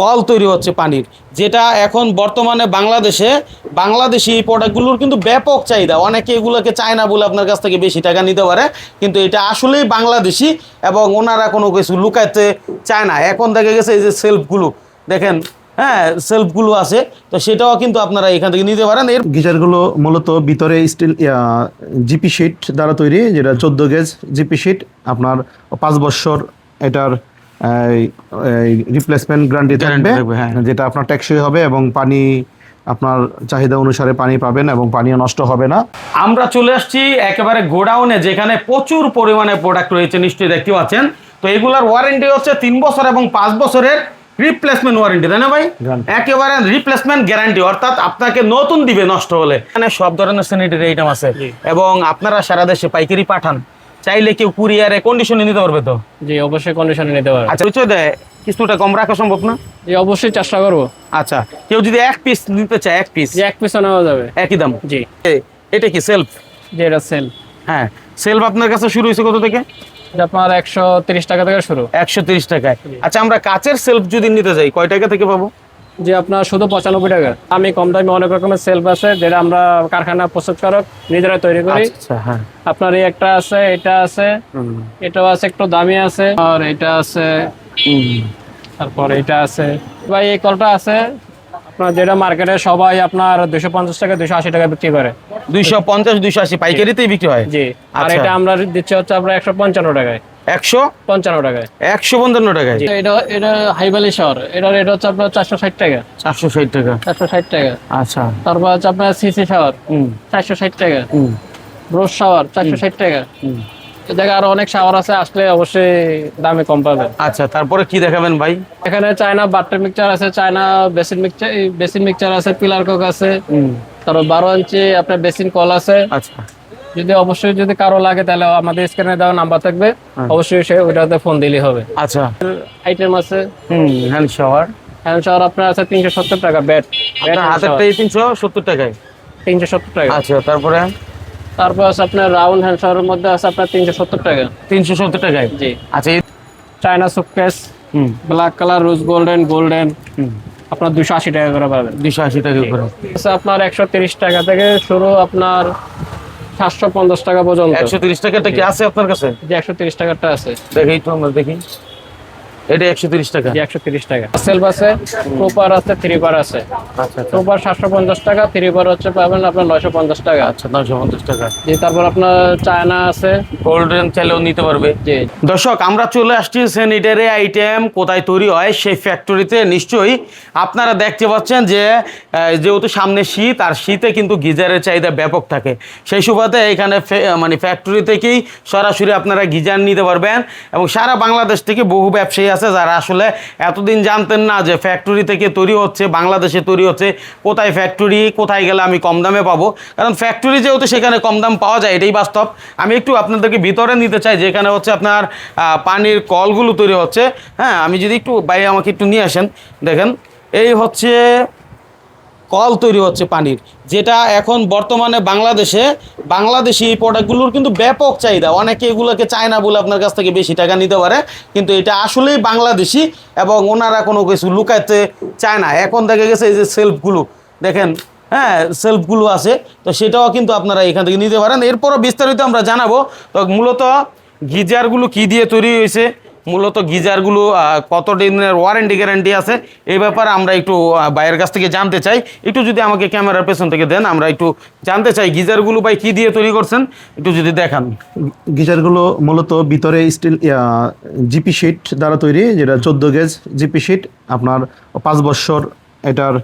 Call তৈরি হচ্ছে পানির, যেটা এখন বর্তমানে বাংলাদেশে, বাংলাদেশি এই প্রোডাক্টগুলোর কিন্তু ব্যাপক চাহিদা। অনেকে এগুলোকে চায় না বলে আপনার কাছ থেকে বেশি টাকা নিতে পারে, কিন্তু এটা আসলেই বাংলাদেশি এবং ওনারা কোনো কিছু লুকাইতে চায় না। এখন দেখা গেছে এই যে সেলফগুলো দেখেন হ্যাঁ সেলফগুলো আছে, তো সেটাও কিন্তু আপনারা এখান থেকে নিতে পারেন। এর গিজারগুলো মূলত ভিতরে স্টিল জিপি শিট দ্বারা তৈরি, যেটা চোদ্দ গেজ জিপি শিট আপনার পাঁচ বছর এটার রিপ্লেসমেন্ট গ্যারান্টি থাকবে হ্যাঁ। যেটা আপনার ট্যাক্সই হবে এবং পানি আপনার চাহিদা অনুসারে পানি পাবেন এবং পানিও নষ্ট হবে না। আমরা চলে আসছি একেবারে গোডাউনে যেখানে প্রচুর পরিমাণে প্রোডাক্ট রয়েছে নিশ্চয়ই দেখতে পাচ্ছেন। তো এগুলার ওয়ারেন্টি হচ্ছে তিন বছর এবং পাঁচ বছরের রিপ্লেসমেন্ট ওয়ারেন্টি তাই না ভাই? একেবারে রিপ্লেসমেন্ট গ্যারান্টি অর্থাৎ আপনাকে নতুন দিবে নষ্ট হলে। এখানে সব ধরনের স্যানিটারি আইটেম আছে। এবং আপনারা সারা দেশে পাইকারি পাঠান। চাইলে কেউ কুরিয়ারে কন্ডিশনে নিতে পারবে তো? জি অবশ্যই কন্ডিশনে নিতে পারবে। আচ্ছা পরিচয় দেয় কিছুটা কম রাখা সম্ভব না? জি অবশ্যই চেষ্টা করব। আচ্ছা কেউ যদি এক পিস নিতে চায় এক পিস এক পিস নেওয়া যাবে। একই দাম? জি। এটা কি সেলফ যে এটা সেল হ্যাঁ সেলফ আপনার কাছে শুরু হয়েছে কত থেকে? আপনার একশো তিরিশ টাকা থেকে শুরু। একশো তিরিশ টাকায়। আচ্ছা আমরা কাচের সেলফ যদি নিতে যাই কয় টাকা থেকে পাবো? যে আপনার শুধু পঁচানব্বই টাকা। আমি কম দামে অনেক রকমের সেলফ আছে যেটা আমরা কারখানা প্রস্তুতকারক নিজেরা তৈরি করি। আচ্ছা হ্যাঁ। আপনার এই একটা আছে এটা আছে এটাও আছে একটু দামি আছে আর এটা আছে তারপর এটা আছে। ভাই এই কলটা আছে আপনার যেটা মার্কেটে সবাই আপনার দুশো পঞ্চাশ টাকা দুশো আশি টাকা বিক্রি করে। দুইশো পঞ্চাশ দুইশো আশি পাইকারিতেই বিক্রি হয়? জি আর আচ্ছা। এটা আমরা দিচ্ছি হচ্ছে আপনার একশো পঞ্চান্ন টাকায়। একশো পঞ্চান্ন টাকায়। একশো পঞ্চান্ন টাকায়। এটা এটা হাইবালি শহর এটার রেট হচ্ছে আপনার চারশো ষাট টাকা। চারশো ষাট টাকা। চারশো ষাট টাকা। আচ্ছা। তারপর হচ্ছে আপনার সিসি শাওয়ার। চারশো ষাট টাকা। হুম। শাওয়ার চারশো ষাট টাকা। হুম। এ জায়গায় আরও অনেক শাওয়ার আছে আসলে অবশ্যই দামে কম পাবেন। আচ্ছা তারপরে কি দেখাবেন ভাই? এখানে চায়না বাটার মিক্সচার আছে China basin mixture basin mixture আছে পিলার কক আছে। হুম। তারপর বারো ইঞ্চি আপনার বেসিন কল আছে। আচ্ছা। যদি অবশ্যই যদি কারও লাগে তাহলে আমাদের স্ক্রিনে দেওয়া নাম্বার থাকবে। হ্যাঁ। অবশ্যই সে ওইটাতে ফোন দিলেই হবে। আচ্ছা। আইটেম আছে? হুম হ্যান্ড শাওয়ার হ্যান্ড শাওয়ার আপনার আছে তিনশো সত্তর টাকা ব্যাট হাতেরটাই তিনশো সত্তর টাকায়? তিনশো সত্তর টাকা। আচ্ছা তারপরে? তারপর আছে আপনার রাউন্ড হ্যান্ড শাওয়ারের মধ্যে আছে আপনার তিনশো সত্তর টাকা। তিনশো সত্তর টাকায়? জি। আচ্ছা চায়না সুটকেস হুম। Black colour rose golden golden হুম। আপনার দুশো আশি টাকা করে পাবেন। দুইশো আশি টাকা করে। আছে আপনার একশো তিরিশ টাকা থেকে শুরু আপনার সাতশো পঞ্চাশ টাকা পর্যন্ত। একশো তিরিশ টাকাটা কি আছে আপনার কাছে? একশো তিরিশ টাকাটা আছে। দেখি তো আমরা দেখি। এটা একশো তিরিশ টাকা। যে একশো তিরিশ টাকা। সেলফ আছে? প্রপার আছে থ্রি বার আছে। আচ্ছা আচ্ছা। প্রপার সাতশো পঞ্চাশ টাকা থ্রি বার হচ্ছে পাবেন আপনার নয়শো পঞ্চাশ টাকা। আচ্ছা নশো পঞ্চাশ টাকা। যে তারপর আপনার চায়না আছে। গোল্ডেন চাইলেও নিতে পারবে। যে দর্শক আমরা চলে আসছি স্যানিটারি আইটেম কোথায় তৈরি হয় সেই ফ্যাক্টরিতে নিশ্চয়ই আপনারা দেখতে পাচ্ছেন যে যেহেতু সামনে শীত আর শীতে কিন্তু গিজারের চাহিদা ব্যাপক থাকে। সেই সুবাদে এখানে মানে ফ্যাক্টরি থেকেই সরাসরি আপনারা গিজার নিতে পারবেন। এবং সারা বাংলাদেশ থেকে বহু ব্যবসায়ী আছে, যারা আসলে এতদিন জানতেন না যে ফ্যাক্টরি থেকে তৈরি হচ্ছে, বাংলাদেশে তৈরি হচ্ছে, কোথায় ফ্যাক্টরি কোথায় গেলে আমি কম দামে পাবো? কারণ ফ্যাক্টরি যেহেতু সেখানে কম দাম পাওয়া যায়, এটাই বাস্তব। আমি একটু আপনাদেরকে ভিতরে নিতে চাই, যেখানে হচ্ছে আপনার পানির কলগুলো তৈরি হচ্ছে। হ্যাঁ আমি যদি একটু বাইরে আমাকে একটু নিয়ে আসেন, দেখেন, এই হচ্ছে কল তৈরি হচ্ছে পানির, যেটা এখন বর্তমানে বাংলাদেশে, বাংলাদেশি এই প্রোডাক্টগুলোর কিন্তু ব্যাপক চাহিদা। অনেকে এগুলোকে চায় না বলে আপনার কাছ থেকে বেশি টাকা নিতে পারে, কিন্তু এটা আসলেই বাংলাদেশি এবং ওনারা কোনো কিছু লুকাইতে চায় না। এখন দেখা গেছে এই যে সেলফগুলো দেখেন হ্যাঁ সেলফগুলো আছে, তো সেটাও কিন্তু আপনারা এখান থেকে নিতে পারেন। এরপরও বিস্তারিত আমরা জানাব। তো মূলত গিজারগুলো কি দিয়ে তৈরি হয়েছে মূলত গিজারগুলো কত দিনের ওয়ারেন্টি গ্যারান্টি আছে এই ব্যাপারে আমরা একটু বাইরের কাছ থেকে জানতে চাই একটু যদি আমাকে ক্যামেরার পেছন থেকে দেন আমরা একটু জানতে চাই গিজারগুলো ভাই কি দিয়ে তৈরি করছেন একটু যদি দেখান গিজারগুলো মূলত ভিতরে স্টিল জিপি শিট দ্বারা তৈরি যেটা চোদ্দ গেজ জিপি শিট আপনার পাঁচ বছর এটার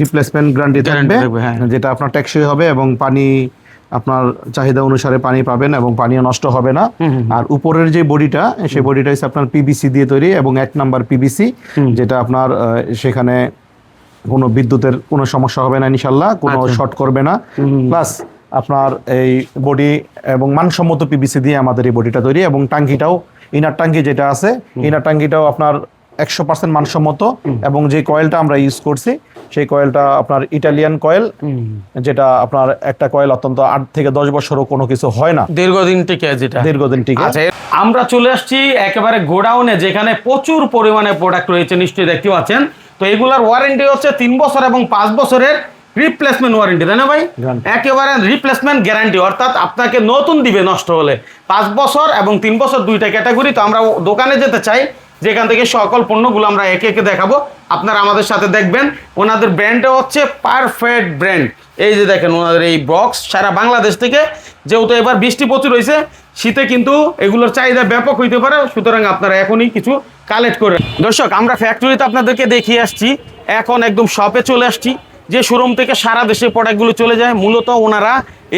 রিপ্লেসমেন্ট গ্যারান্টি থাকবে হ্যাঁ। যেটা আপনার ট্যাক্সই হবে এবং পানি আপনার চাহিদা অনুসারে পানি পাবেন এবং পানিও নষ্ট হবে না। আর উপরের যে বডিটা সেই বডিটা হচ্ছে আপনার পিবিসি দিয়ে তৈরি এবং এক নাম্বার পিবিসি যেটা আপনার সেখানে কোনো বিদ্যুতের কোনো সমস্যা হবে না ইনশাল্লাহ কোনো আচ্ছা। শর্ট করবে না। প্লাস আপনার এই বডি এবং মানসম্মত পিবিসি দিয়ে আমাদের এই বডিটা তৈরি এবং টাঙ্কিটাও ইনার টাঙ্কি যেটা আছে ইনার টাঙ্কিটাও আপনার একশো পার্সেন্ট মানসম্মত এবং যে কয়েলটা আমরা ইউজ করছি সেই কয়েলটা আপনার ইটালিয়ান কয়েল যেটা আপনার একটা কয়েল অত্যন্ত আট থেকে দশ বছরও কোনো কিছু হয় না। দীর্ঘদিন টিকে যেটা। দীর্ঘদিন টিকে। আচ্ছা আমরা চলে আসছি একেবারে গোডাউনে যেখানে প্রচুর পরিমাণে প্রোডাক্ট রয়েছে নিশ্চয়ই দেখতে পাচ্ছেন তো এগুলার ওয়ারেন্টি হচ্ছে তিন বছর এবং পাঁচ বছরের রিপ্লেসমেন্ট ওয়ারেন্টি তাই না ভাই? একেবারে রিপ্লেসমেন্ট গ্যারান্টি অর্থাৎ আপনাকে নতুন দিবে নষ্ট হলে। পাঁচ বছর এবং তিন বছর দুইটা ক্যাটাগরি তো আমরা দোকানে যেতে চাই যেখান থেকে সকল পণ্যগুলো আমরা একে একে দেখাবো। আপনারা আমাদের সাথে দেখবেন, ওনাদের ব্র্যান্ডটা হচ্ছে পারফেক্ট ব্র্যান্ড এই যে দেখেন ওনাদের এই বক্স সারা বাংলাদেশ থেকে, যেহেতু এবার বৃষ্টি প্রচুর হয়েছে, শীতে কিন্তু এগুলোর চাহিদা ব্যাপক হইতে পারে, সুতরাং আপনারা এখনই কিছু কালেক্ট করেন দর্শক, আমরা ফ্যাক্টরিতে আপনাদেরকে দেখিয়ে আসছি, এখন একদম শপে চলে আসছি। যে শোরুম থেকে সারা দেশে প্রোডাক্টগুলো চলে যায়, মূলত ওনারা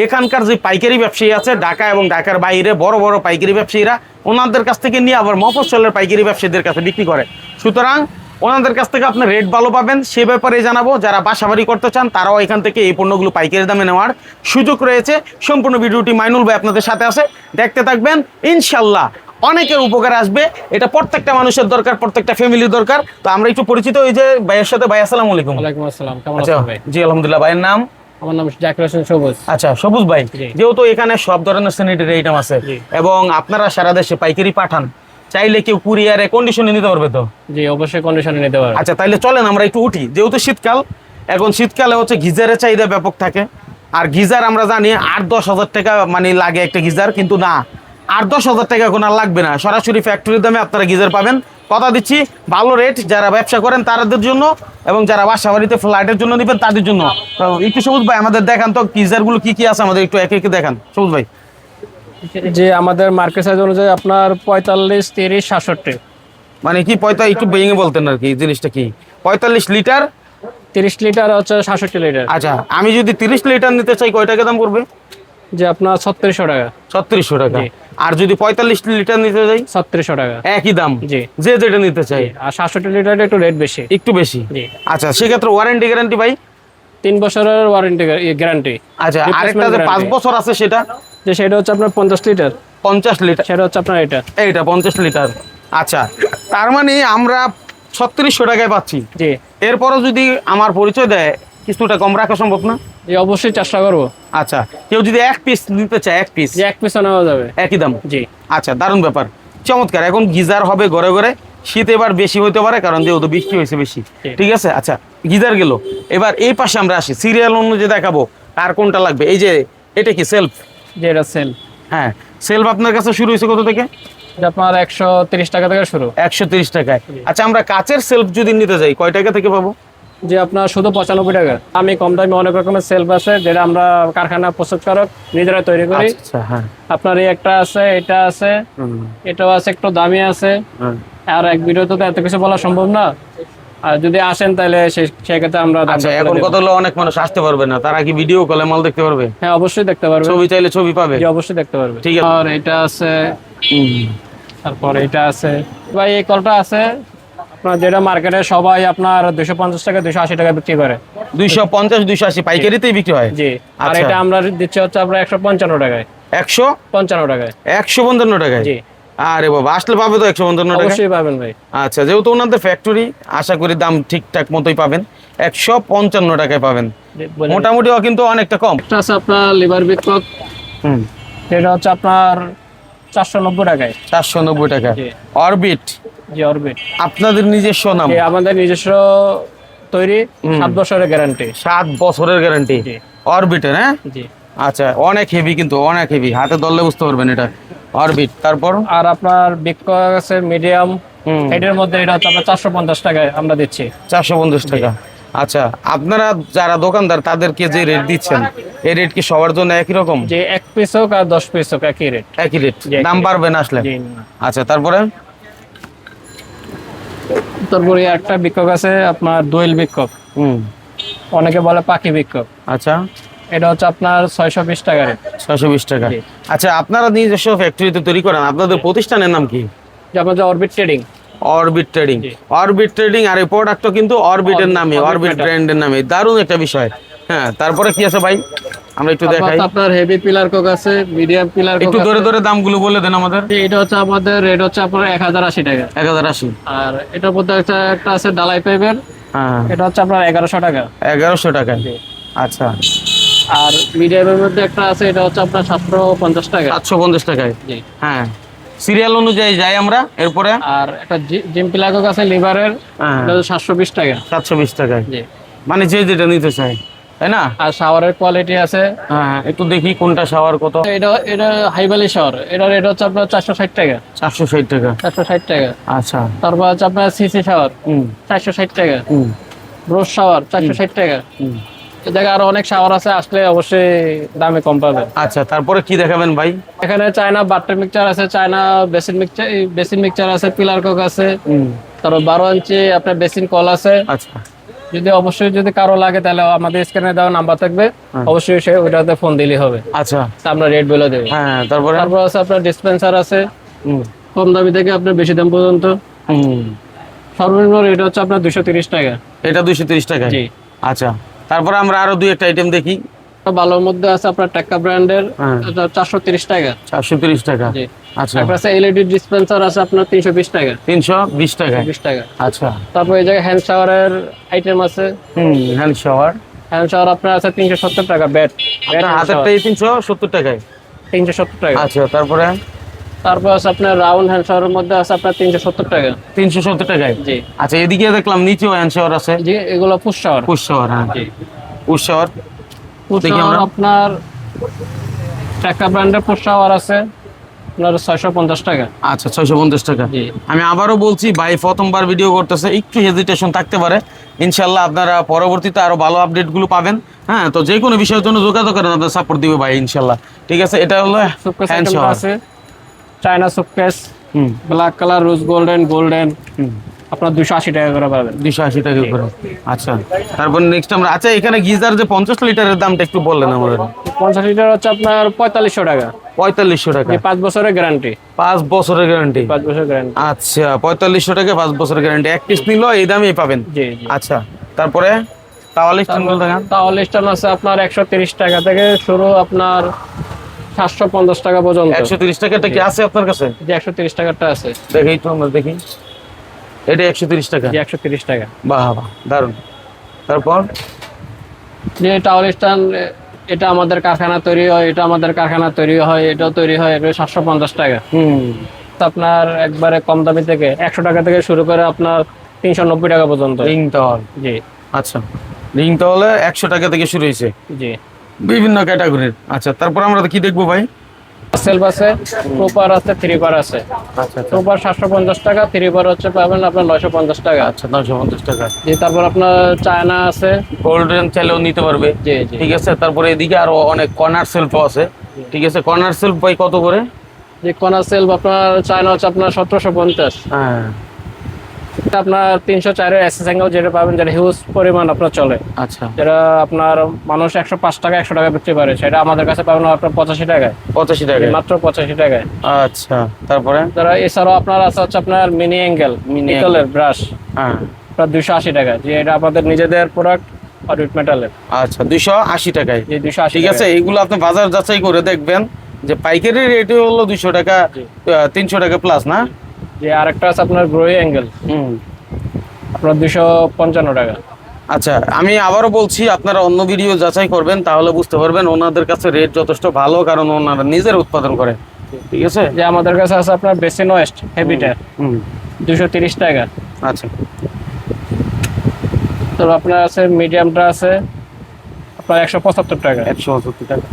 এখানকার যে পাইকারি ব্যবসায়ী আছে, ঢাকা এবং ঢাকার বাইরে বড় বড় পাইকারি ব্যবসায়ীরা ওনাদের কাছ থেকে নিয়ে আবার মফস্বলের পাইকারি ব্যবসায়ীদের কাছে বিক্রি করে। সুতরাং ওনাদের কাছ থেকে আপনি রেট ভালো পাবেন, সে ব্যাপারে জানাব, যারা বাসাবাড়ি করতে চান, তারাও এখান থেকে এই পণ্যগুলো পাইকারি দামে নেওয়ার সুযোগ রয়েছে। সম্পূর্ণ ভিডিওটি মাইনুল ভাই আপনাদের সাথে আছে। দেখতে থাকবেন ইনশাল্লাহ অনেকের উপকার আসবে। এটা প্রত্যেকটা মানুষের দরকার প্রত্যেকটা ফ্যামিলির দরকার। তো আমরা একটু পরিচিত ওই যে ভাইয়ের সাথে। ভাই আসসালামু আলাইকুম। ওয়ালাইকুম আসসালাম। কেমন আচ্ছা আছেন ভাই? জি আলহামদুলিল্লাহ। ভাইয়ের নাম? আমার নাম জাকির হোসেন সবুজ। আচ্ছা সবুজ ভাই যেহেতু এখানে সব ধরনের স্যানিটারি আইটেম আছে। এবং আপনারা সারা দেশে পাইকারি পাঠান চাইলে কেউ কুরিয়ারে কন্ডিশনে নিতে পারবে তো? জি অবশ্যই কন্ডিশনে নিতে পারবেন আচ্ছা তাইলে চলেন আমরা একটু উঠি। যেহেতু শীতকাল এখন শীতকালে হচ্ছে গিজারের চাহিদা ব্যাপক থাকে। আর গিজার আমরা জানি আট দশ হাজার টাকা মানে লাগে একটা গিজার কিন্তু না আট দশ হাজার টাকা এখন আর লাগবে না। সরাসরি ফ্যাক্টরির দামে আপনারা গিজার পাবেন। কথা দিচ্ছি ভালো রেট যারা ব্যবসা করেন তাদের জন্য এবং যারা বাসা বাড়িতে ফ্লাইটের জন্য নেবেন তাদের জন্য। একটু সবুজ ভাই আমাদের দেখান তো গিজারগুলো কি কি আছে আমাদের একটু একে একে দেখান। সবুজ ভাই। যে আমাদের মার্কেট সাইজ অনুযায়ী আপনার পঁয়তাল্লিশ তিরিশ সাতষট্টি। মানে কি পঁয়তা একটু ভেঙে বলতেন আর কি জিনিসটা কি? পঁয়তাল্লিশ লিটার? তিরিশ লিটার হচ্ছে সাতষট্টি লিটার। আচ্ছা আমি যদি তিরিশ লিটার নিতে চাই কয় টাকা দাম পড়বে? যে আপনার ছত্রিশশো টাকা। ছত্রিশশো টাকা। আর যদি পঁয়তাল্লিশ লিটার নিতে চাই ছত্রিশশো টাকা। একই দাম। জি। যে যেটা নিতে চাই। আর সাতষট্টি লিটার একটু রেট বেশি। একটু বেশি। আচ্ছা সেক্ষেত্রে ওয়ারেন্টি গ্যারান্টি ভাই? তিন বছরের ওয়ারেন্টি গ্যারান্টি আচ্ছা আরেকটা যে পাঁচ বছর আছে সেটা? যে সেটা হচ্ছে আপনার পঞ্চাশ লিটার। পঞ্চাশ লিটার। সেটা হচ্ছে আপনার এটা এইটা পঞ্চাশ লিটার। আচ্ছা তার মানে আমরা ছত্রিশশো টাকায় পাচ্ছি। জি। এরপরও যদি আমার পরিচয় দেয় কিছুটা কম রাখা সম্ভব না? এই অবশ্যই চেষ্টা করব। আচ্ছা কেউ যদি এক পিস নিতে চায় এক পিস এক পিসও নেওয়া যাবে। একই দাম? জি। আচ্ছা দারুণ ব্যাপার। চমৎকার এখন গিজার হবে ঘরে ঘরে। শীত এবার বেশি হইতে পারে কারণ যেহেতু বৃষ্টি হয়েছে বেশি। ঠিক। আছে? আচ্ছা গিজার গেল। এবার এই পাশে আমরা আসি। সিরিয়াল অনুযায়ী দেখাবো আর কোনটা লাগবে? এই যে এটা কি সেলফ যে এটা সেলফ হ্যাঁ সেলফ আপনার কাছে শুরু হয়েছে কত থেকে? যে আপনার একশো তিরিশ টাকা থেকে শুরু। একশো তিরিশ টাকায়। আচ্ছা আমরা কাচের সেলফ যদি নিতে যাই কয় টাকা থেকে পাবো? যে আপনার শুধু পঁচানব্বই টাকা আমি কম দামে অনেক রকমের সেলফ আছে যেটা আমরা কারখানা প্রস্তুতকারক নিজেরা তৈরি করি। আচ্ছা হ্যাঁ। আপনার এই একটা আছে এটা আছে এটাও আছে একটু দামি আছে। আর এক ভিডিওতে তো এত কিছু বলা সম্ভব না। আর যদি আসেন তাহলে সেক্ষেত্রে আমরা আচ্ছা এখন কত হলো? অনেক মানুষ আসতে পারবে না। তারা কি ভিডিও কলে মাল দেখতে পারবে? হ্যাঁ অবশ্যই দেখতে পারবে। ছবি চাইলে ছবি পাবে। জি অবশ্যই দেখতে পারবে। ঠিক আছে। আর এটা আছে তারপর এটা আছে। ভাই এই কলটা আছে। আপনার যেটা মার্কেটে সবাই আপনার দুশো পঞ্চাশ টাকা দুশো আশি টাকা বিক্রি করে। দুইশো পঞ্চাশ দুইশো আশি পাইকারিতেই বিক্রি হয়? জি আর আচ্ছা। এটা আমরা দিচ্ছি হচ্ছে আপনার একশো পঞ্চান্ন টাকায়। একশো? পঞ্চান্ন টাকায়। একশো পঞ্চান্ন টাকায়? জি। আরে বাবা আসলে পাবে তো একশো পঞ্চান্ন টাকা অবশ্যই পাবেন ভাই। আচ্ছা যেহেতু ওনাদের ফ্যাক্টরি আশা করি দাম ঠিকঠাক মতোই পাবেন। একশো পঞ্চান্ন টাকায় পাবেন। মোটামুটি কিন্তু অনেকটা কম। একটা আছে আপনার লিভার বিক্ষোভ হুম। সেটা হচ্ছে আপনার চারশো নব্বই টাকায়। চারশো নব্বই টাকা। অরবিট জি অরবিট আপনাদের নিজস্ব নাম? আমাদের নিজস্ব তৈরি সাত বছরের গ্যারান্টি সাত বছরের গ্যারান্টি অরবিটের হ্যাঁ? জি। আচ্ছা অনেক হেভি কিন্তু অনেক হেভি হাতে ধরলে বুঝতে পারবেন এটা। অরবিট তারপর? আর আপনার বিক্ষোভ আছে মিডিয়াম এটার মধ্যে এটা হচ্ছে আপনার চারশো পঞ্চাশ টাকায় আমরা দিচ্ছি। চারশো পঞ্চাশ টাকা। আচ্ছা আপনারা যারা দোকানদার তাদেরকে যে রেট দিচ্ছেন এই রেট কি সবার জন্য একই রকম? যে এক পিস হোক আর দশ পিস হোক একই রেট একই রেট দাম বাড়বে না আসলে? আচ্ছা তারপরে? তারপরে একটা বিক্ষোভ আছে আপনার দোয়েল বিক্ষোভ। হুম। অনেকে বলে পাখি বিক্ষোভ। আচ্ছা। এটা হচ্ছে আপনার ছয়শো বিশ টাকা রেট ছশো বিশ টাকা। আচ্ছা আপনারা নিজস্ব ফ্যাক্টরিতে তৈরি করেন আপনাদের প্রতিষ্ঠানের নাম কি? যে Orbit Trading Orbit Trading Orbit Trading আর এই প্রোডাক্টও কিন্তু অরবিটের নামে অরবিট ব্র্যান্ডের নামে। দারুণ একটা বিষয়। হ্যাঁ তারপরে কি আছে ভাই? আমরা একটু দেখাই। আপনার হেভি পিলার কোক আছে মিডিয়াম পিলার কোক একটু ধরে ধরে দামগুলো বলে দেন আমাদের। এটা হচ্ছে আমাদের রেট হচ্ছে আপনার এক হাজার আশি টাকা। এক হাজার আশি। আর এটার মধ্যে একটা একটা আছে ডালাই পাইপের হ্যাঁ। এটা হচ্ছে আপনার এগারোশো টাকা। এগারোশো টাকা। আচ্ছা। আর মিডিয়ামের মধ্যে একটা আছে এটা হচ্ছে আপনার সাতশো পঞ্চাশ টাকা। সাতশো পঞ্চাশ টাকায়। জি। হ্যাঁ। সিরিয়াল অনুযায়ী যাই আমরা এরপরে? আর একটা জিম পিলার কোক আছে লিভারের হ্যাঁ। এটা হচ্ছে সাতশো বিশ টাকা। সাতশো বিশ টাকায়। জি। মানে যে যেটা নিতে চাই তাই না? আর শাওয়ারের কোয়ালিটি আছে। হ্যাঁ একটু দেখি কোনটা শাওয়ার কত। এটা এটা হাইবালি শাওয়ার রেট হচ্ছে আপনার চারশো ষাট টাকা। চারশো ষাট টাকা। চারশো ষাট টাকা। আচ্ছা। তারপর হচ্ছে আপনার সিসি শাওয়ার চারশো ষাট টাকা। রোজ শাওয়ার চারশো ষাট টাকা। হুম। জায়গায় আরও অনেক শাওয়ার আছে আসলে অবশ্যই দামে কম পাবেন। আচ্ছা তারপরে কি দেখাবেন ভাই? এখানে চায়না বাটার মিক্সচার আছে China basin mixture basin mixture আছে পিলার কোক আছে। তারপর বারো ইঞ্চি আপনার বেসিন কল আছে। আচ্ছা। যদি অবশ্যই যদি কারও লাগে তাহলে আমাদের স্ক্যানে দেওয়া নাম্বার থাকবে। অবশ্যই সে ওইটাতে ফোন দিলে হবে। আচ্ছা। আমরা রেট বলে দেবো। হ্যাঁ তারপরে? তারপর আছে আপনার ডিসপেন্সার আছে। কম দামি থেকে আপনার বেশি দাম পর্যন্ত। সর্বনিম্ন রেট হচ্ছে আপনার দুশো তিরিশ টাকা। এটা দুইশো তিরিশ টাকা জি। আচ্ছা। তারপরে আমরা আরও দুই একটা আইটেম দেখি। ভালোর মধ্যে আছে আপনার টেক্কা ব্র্যান্ডের হ্যাঁ। চারশো তিরিশ টাকা। চারশো তিরিশ টাকা। আচ্ছা। তারপর আছে এলইডি ডিসপেন্সার আছে আপনার তিনশো বিশ টাকা। তিনশো বিশ টাকা। বিশ টাকা। আচ্ছা। তারপর এই জায়গায় হ্যান্ড শাওয়ারের আইটেম আছে। হুম হ্যান্ড শাওয়ার। হ্যান্ড শাওয়ার আপনার আছে তিনশো সত্তর টাকা ব্যাট। হাতেরটাই তিনশো সত্তর টাকায়? তিনশো সত্তর টাকা। আচ্ছা তারপরে? তারপর আছে আপনার রাউন্ড হ্যান্ড শাওয়ারের মধ্যে আছে আপনার তিনশো সত্তর টাকা। তিনশো সত্তর টাকায়? জি। আচ্ছা এদিকে দেখলাম নিচেও হ্যান্ড শাওয়ার আছে। জি এগুলো পুশ শাওয়ার। পুশ শাওয়ার হ্যাঁ। Push shower. দেখি আমরা। আপনার টেক্কা ব্র্যান্ডের শাওয়ার আছে আপনার ছয়শো পঞ্চাশ টাকা। আচ্ছা ছয়শো পঞ্চাশ টাকা। আমি আবারও বলছি ভাই প্রথমবার ভিডিও করতেছে একটু হেজিটেশন থাকতে পারে। ইনশাল্লাহ আপনারা পরবর্তীতে আরও ভালো আপডেটগুলো পাবেন। হ্যাঁ তো যে কোনো বিষয়ের জন্য যোগাযোগ করেন আপনার সাপোর্ট দিবে ভাই ইনশাল্লাহ ঠিক আছে এটা হলো হ্যান্ড আছে। China black colour rose golden golden হুম। আপনার দুশো আশি টাকা করে পাবেন। দুশো আশি টাকা করে। আচ্ছা তারপর নেক্সট আমরা আচ্ছা এখানে গিজার যে পঞ্চাশ লিটারের দামটা একটু বললেন আমাদের। পঞ্চাশ লিটার হচ্ছে আপনার পঁয়তাল্লিশশো টাকা। পঁয়তাল্লিশশো টাকা। পাঁচ বছরের গ্যারান্টি পাঁচ বছরের গ্যারান্টি পাঁচ বছর গ্যারান্টি আচ্ছা পঁয়তাল্লিশশো টাকা পাঁচ বছরের গ্যারান্টি এক পিস নিলেও এই দামেই পাবেন। আচ্ছা তারপরে তাওয়াল স্ট্যান্ড তাহলে স্টান আছে আপনার একশো তিরিশ টাকা থেকে শুরু আপনার সাতশো পঞ্চাশ টাকা পর্যন্ত। একশো তিরিশ টাকাটা কি আছে আপনার কাছে? যে একশো তিরিশ টাকাটা আছে। দেখি তো আমরা দেখি। এটা একশো তিরিশ টাকা। একশো তিরিশ টাকা। বাহ বাহ দারুণ তারপর? যে টাওয়াল স্ট্যান্ড এটা আমাদের কারখানা তৈরি হয় এটা আমাদের কারখানা তৈরি হয় এটাও তৈরি হয় এটা সাতশো পঞ্চাশ টাকা। হুম। তো আপনার একবারে কম দামি থেকে একশো টাকা থেকে শুরু করে আপনার তিনশো নব্বই টাকা পর্যন্ত। রিং টাওয়াল জি। আচ্ছা। রিং টাওয়ালে একশো টাকা থেকে শুরু হয়েছে। জি। বিভিন্ন ক্যাটাগরির। আচ্ছা তারপর আমরা কি দেখব ভাই? সেলফ আছে প্রপার আছে থ্রি আছে। আচ্ছা আচ্ছা। প্রপার সাতশো পঞ্চাশ টাকা থ্রি হচ্ছে পাবেন আপনার নয়শো পঞ্চাশ টাকা। আচ্ছা নয়শো পঞ্চাশ টাকা। জি তারপর আপনার চায়না আছে। গোল্ডেন চাইলেও নিতে পারবে। জি জি ঠিক আছে তারপরে এদিকে আরও অনেক কর্নার সেলফ আছে। ঠিক আছে কর্নার সেলফ ভাই কত করে? যে কর্নার সেলফ আপনার চায়না হচ্ছে আপনার সতেরোশো পঞ্চাশ। হ্যাঁ। আপনার তিনশো চারের এসএস অ্যাঙ্গেল যেটা পাবেন যেটা হিউজ পরিমাণ আপনার চলে। আচ্ছা। যেটা আপনার মানুষ একশো পাঁচ টাকা একশো টাকা বিক্রি করে। সেটা আমাদের কাছে পাবেন আপনার পঁচাশি টাকায়। পঁচাশি টাকা মাত্র পঁচাশি টাকায়। আচ্ছা তারপরে? যারা এছাড়াও আপনার আছে হচ্ছে আপনার মিনি অ্যাঙ্গেল ব্রাশ হ্যাঁ। আপনার দুশো আশি টাকা যে এটা আমাদের নিজেদের প্রোডাক্ট অডিট মেটালের আচ্ছা দুইশো আশি টাকায়? যে দুশো আশি ঠিক আছে এইগুলো আপনি বাজার যাচাই করে দেখবেন যে পাইকারি রেটে হলো দুইশো টাকা। তিনশো টাকা প্লাস না? যে আরেকটা আছে আপনার গ্রোই অ্যাঙ্গেল। হুম। আপনার দুশো পঞ্চান্ন টাকা। আচ্ছা আমি আবারও বলছি আপনারা অন্য ভিডিও যাচাই করবেন তাহলে বুঝতে পারবেন ওনাদের কাছে রেট যথেষ্ট ভালো কারণ ওনারা নিজের উৎপাদন করে। ঠিক আছে? যে আমাদের কাছে আছে আপনার বেসিন ওয়েস্ট হেভিটা হুম দুশো তিরিশ টাকা। আচ্ছা। তো আপনার আছে মিডিয়ামটা আছে আপনার একশো পঁচাত্তর টাকা। একশো টাকা।